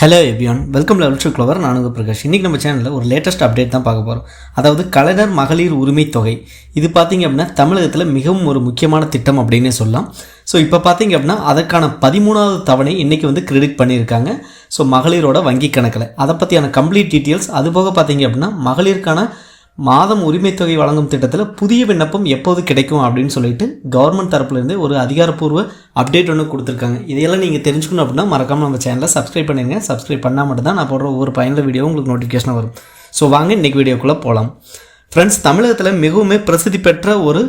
Hello எபியான் welcome level to clever நான் உங்கள் பிரகாஷ். இன்றைக்கி நம்ம சேனலில் ஒரு லேட்டஸ்ட் அப்டேட் தான் பார்க்க போகிறோம் அதாவது கலைஞர் மகளிர் உரிமை தொகை. இது பார்த்திங்க அப்படின்னா தமிழகத்தில் மிகவும் ஒரு முக்கியமான திட்டம் அப்படின்னே சொல்லலாம். ஸோ இப்போ பார்த்தீங்க அப்படின்னா அதற்கான பதிமூணாவது தவணை இன்றைக்கி வந்து கிரெடிட் பண்ணியிருக்காங்க. ஸோ மகளிரோட வங்கி கணக்கில். அதை பற்றியான கம்ப்ளீட் டீட்டெயில்ஸ் அது போக பார்த்தீங்க அப்படின்னா மகளிருக்கான மாதம் உரிமை தொகை வழங்கும் திட்டத்தில் புதிய விண்ணப்பம் எப்போது கிடைக்கும் அப்படின்னு சொல்லிட்டு கவர்மெண்ட் தரப்புலேருந்து ஒரு அதிகாரப்பூர்வ அப்டேட் ஒன்று கொடுத்துருக்காங்க. இதையெல்லாம் நீங்கள் தெரிஞ்சுக்கணும் அப்படின்னா மறக்காமல் நம்ம சேனலை சப்ஸ்கிரைப் பண்ணிடுங்க சப்ஸ்கிரைப் பண்ணால் மட்டும்தான் நான் போடுற ஒவ்வொரு பயனுள்ள வீடியோ உங்களுக்கு நோட்டிஃபிகேஷன் வரும். ஸோ வாங்க இன்றைக்கி வீடியோக்குள்ளே போகலாம் ஃப்ரெண்ட்ஸ் தமிழகத்தில் மிகவும் பிரசித்தி பெற்ற ஒரு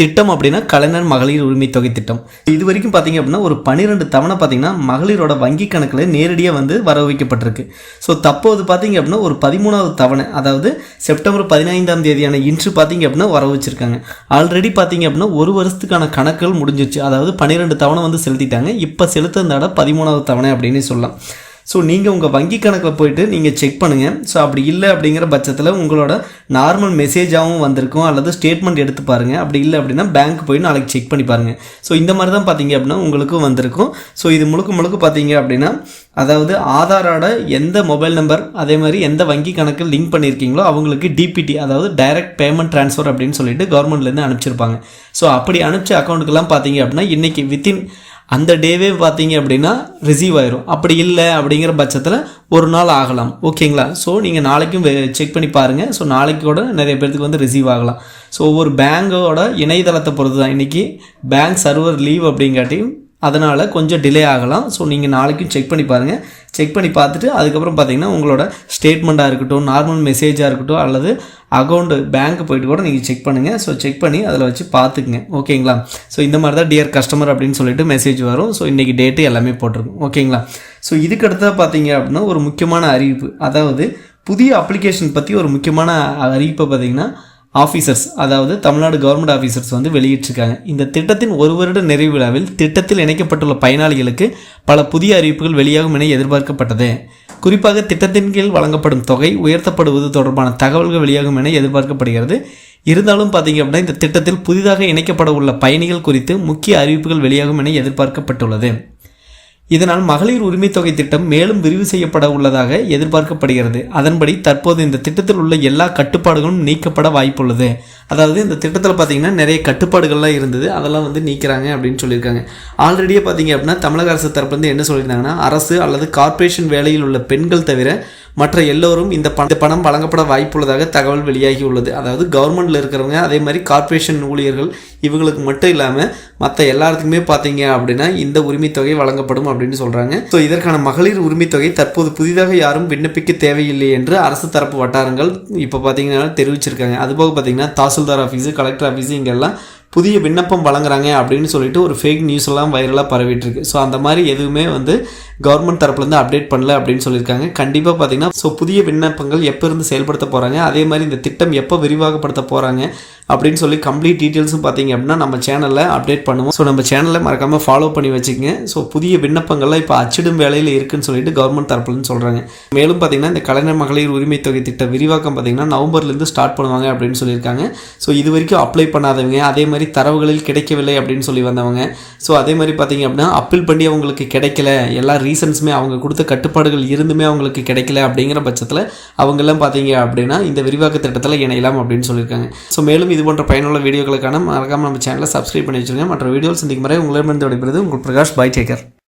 திட்டம் அப்படின்னா கலைஞர் மகளிர் உரிமை தொகை திட்டம். இது வரைக்கும் பார்த்தீங்க அப்படின்னா ஒரு பன்னிரெண்டு தவணை பார்த்தீங்கன்னா மகளிரோட வங்கி கணக்கில் நேரடியாக வந்து வர வைக்கப்பட்டிருக்கு ஸோ தற்போது பார்த்தீங்க அப்படின்னா ஒரு பதிமூணாவது தவணை அதாவது செப்டம்பர் பதினைந்தாம் தேதியான இன்று பார்த்தீங்க அப்படின்னா வர வச்சிருக்காங்க ஆல்ரெடி பார்த்தீங்க அப்படின்னா ஒரு வருஷத்துக்கான கணக்குகள் முடிஞ்சிச்சு அதாவது பன்னிரெண்டு தவணை வந்து செலுத்திட்டாங்க. இப்போ செலுத்துறதாட பதிமூணாவது தவணை அப்படின்னு சொல்லலாம். ஸோ நீங்கள் உங்கள் வங்கி கணக்கில் போயிட்டு நீங்கள் செக் பண்ணுங்கள் ஸோ அப்படி இல்லை அப்படிங்கிற பட்சத்தில் உங்களோட நார்மல் மெசேஜாகவும் வந்திருக்கும். அல்லது ஸ்டேட்மெண்ட் எடுத்து பாருங்கள் அப்படி இல்லை அப்படின்னா பேங்க் போய் நாளைக்கு செக் பண்ணி பாருங்கள் ஸோ இந்த மாதிரி தான் பார்த்தீங்க அப்படின்னா உங்களுக்கும் வந்திருக்கும். ஸோ இது முழுக்க முழுக்க பார்த்தீங்க அப்படின்னா அதாவது ஆதாரோட எந்த மொபைல் நம்பர் அதே மாதிரி எந்த வங்கி கணக்கு லிங்க் பண்ணியிருக்கீங்களோ அவங்களுக்கு டிபிடி அதாவது டைரக்ட் பேமெண்ட் ட்ரான்ஸ்ஃபர் அப்படின்னு சொல்லிட்டு கவர்மெண்ட்லேருந்து அனுப்பிச்சிருப்பாங்க. ஸோ அப்படி அனுப்பிச்ச அக்கௌண்ட்டுக்கெல்லாம் பார்த்தீங்க அப்படின்னா இன்றைக்கி வித்தின் அந்த டேவே பார்த்தீங்க அப்படின்னா ரிசீவ் ஆயிரும். அப்படி இல்லை அப்படிங்கிற பட்சத்தில் ஒரு நாள் ஆகலாம். ஓகேங்களா ஸோ நீங்கள் நாளைக்கும் செக் பண்ணி பாருங்கள் ஸோ நாளைக்கு கூட நிறைய பேர்த்துக்கு வந்து ரிசீவ் ஆகலாம். ஸோ ஒவ்வொரு பேங்கோட இணையதளத்தை பொறுத்து தான் இன்றைக்கி பேங்க் சர்வர் லீவ் அப்படிங்காட்டியும் அதனால் கொஞ்சம் டிலே ஆகலாம். ஸோ நீங்கள் நாளைக்கும் செக் பண்ணி பாருங்கள் செக் பண்ணி பார்த்துட்டு அதுக்கப்புறம் பார்த்தீங்கன்னா உங்களோட ஸ்டேட்மெண்ட்டாக இருக்கட்டும் நார்மல் மெசேஜாக இருக்கட்டும் அல்லது அக்கௌண்ட்டு பேங்க்கு போயிட்டு கூட நீங்கள் செக் பண்ணுங்கள் ஸோ செக் பண்ணி அதில் வச்சு பார்த்துக்குங்க. ஓகேங்களா ஸோ இந்த மாதிரி தான் டியர் கஸ்டமர் அப்படின்னு சொல்லிட்டு மெசேஜ் வரும். ஸோ இன்றைக்கி டேட்டு எல்லாமே போட்டிருக்கும். ஓகேங்களா ஸோ இதுக்கு அடுத்ததாக பார்த்தீங்க அப்படின்னா ஒரு முக்கியமான அறிவிப்பு. அதாவது புதிய அப்ளிகேஷன் பற்றி ஒரு முக்கியமான அறிவிப்பை பார்த்தீங்கன்னா ஆஃபீஸர்ஸ் அதாவது தமிழ்நாடு கவர்மெண்ட் ஆஃபீஸர்ஸ் வந்து வெளியிட்டிருக்காங்க. இந்த திட்டத்தின் ஒரு வருட நிறைவு விழாவில் திட்டத்தில் இணைக்கப்பட்டுள்ள பயனாளிகளுக்கு பல புதிய அறிவிப்புகள் வெளியாகும் என எதிர்பார்க்கப்பட்டது. குறிப்பாக திட்டத்தின் கீழ் வழங்கப்படும் தொகை உயர்த்தப்படுவது தொடர்பான தகவல்கள் வெளியாகும் என எதிர்பார்க்கப்படுகிறது. இருந்தாலும் பார்த்தீங்க அப்படின்னா இந்த திட்டத்தில் புதிதாக இணைக்கப்பட உள்ள பயணிகள் குறித்து முக்கிய அறிவிப்புகள் வெளியாகும் என எதிர்பார்க்கப்பட்டுள்ளது. இதனால் மகளிர் உரிமை தொகை திட்டம் மேலும் விரிவு செய்யப்பட உள்ளதாக எதிர்பார்க்கப்படுகிறது. அதன்படி தற்போது இந்த திட்டத்தில் உள்ள எல்லா கட்டுப்பாடுகளும் நீக்கப்பட வாய்ப்புள்ளது. அதாவது இந்த திட்டத்தில் பார்த்தீங்கன்னா நிறைய கட்டுப்பாடுகள்லாம் இருந்தது. அதெல்லாம் வந்து நீக்கிறாங்க அப்படின்னு சொல்லியிருக்காங்க. ஆல்ரெடியே பார்த்தீங்க அப்படின்னா தமிழக அரசு தரப்புலேருந்து என்ன சொல்லியிருந்தாங்கன்னா அரசு அல்லது கார்ப்பரேஷன் வேலையில் உள்ள பெண்கள் தவிர மற்ற எல்லோரும் இந்த பண பணம் வழங்கப்பட வாய்ப்புள்ளதாக தகவல் வெளியாகி உள்ளது அதாவது கவர்மெண்ட்டில் இருக்கிறவங்க அதே மாதிரி கார்ப்பரேஷன் ஊழியர்கள் இவங்களுக்கு மட்டும் இல்லாமல் மற்ற எல்லாத்துக்குமே பார்த்தீங்க அப்படின்னா இந்த உரிமை தொகை வழங்கப்படும் அப்படின்னு சொல்கிறாங்க ஸோ இதற்கான மகளிர் உரிமை தொகை தற்போது புதிதாக யாரும் விண்ணப்பிக்க தேவையில்லை என்று அரசு தரப்பு வட்டாரங்கள் இப்போ பார்த்தீங்கன்னா தெரிவிச்சிருக்காங்க. அதுபோக பார்த்தீங்கன்னா தாசில்தார் ஆஃபீஸு கலெக்டர் ஆஃபீஸு இங்கெல்லாம் புதிய விண்ணப்பம் வழங்குறாங்க அப்படின்னு சொல்லிட்டு ஒரு ஃபேக் நியூஸ் எல்லாம் வைரலாக பரவிட்டுருக்கு. ஸோ அந்த மாதிரி எதுவுமே வந்து கவர்மெண்ட் தரப்புலேருந்து அப்டேட் பண்ணல அப்படின்னு சொல்லியிருக்காங்க. கண்டிப்பாக பார்த்தீங்கன்னா ஸோ புதிய விண்ணப்பங்கள் எப்போ இருந்து செயல்படுத்த போகிறாங்க அதே மாதிரி இந்த திட்டம் எப்போ விரிவாகப்படுத்த போகிறாங்க அப்படின்னு சொல்லி கம்ப்ளீட் டீட்டெயில்ஸும் பார்த்தீங்க அப்படின்னா நம்ம சேனலில் அப்டேட் பண்ணுவோம். ஸோ நம்ம சேனலில் மறக்காமல் ஃபாலோ பண்ணி வச்சுக்கோங்க. ஸோ புதிய விண்ணப்பங்கள்லாம் இப்போ அச்சிடும் வேலையில் இருக்குன்னு சொல்லிட்டு கவர்மெண்ட் தரப்புலன்னு சொல்கிறாங்க மேலும் பார்த்தீங்கன்னா இந்த கலைஞர் மகளிர் உரிமை தொகை திட்ட விரிவாக்கம் பார்த்தீங்கன்னா நவம்பர்லேருந்து ஸ்டார்ட் பண்ணுவாங்க அப்படின்னு சொல்லியிருக்காங்க. ஸோ இது வரைக்கும் அப்ளை பண்ணாதவங்க அதே மாதிரி மாதிரி தரவுகளில் கிடைக்கவில்லை அப்படின்னு சொல்லி வந்தவங்க. ஸோ அதே மாதிரி பார்த்தீங்க அப்படின்னா அப்பீல் பண்ணி அவங்களுக்கு கிடைக்கல. எல்லா ரீசன்ஸுமே அவங்க கொடுத்த கட்டுப்பாடுகள் இருந்துமே அவங்களுக்கு கிடைக்கல அப்படிங்கிற பட்சத்தில் அவங்கெல்லாம் பார்த்தீங்க அப்படின்னா இந்த விரிவாக்க திட்டத்தில் இணையலாம் அப்படின்னு சொல்லியிருக்காங்க. ஸோ மேலும் இது போன்ற பயனுள்ள வீடியோக்களுக்கான மறக்காமல் நம்ம சேனலை சப்ஸ்கிரைப் பண்ணி வச்சுருங்க. மற்ற வீடியோஸ் சந்திக்கும் முறை உங்களிடமிருந்து விடைபெறுது உங்கள் பிரகாஷ் பாய் டேக்கர்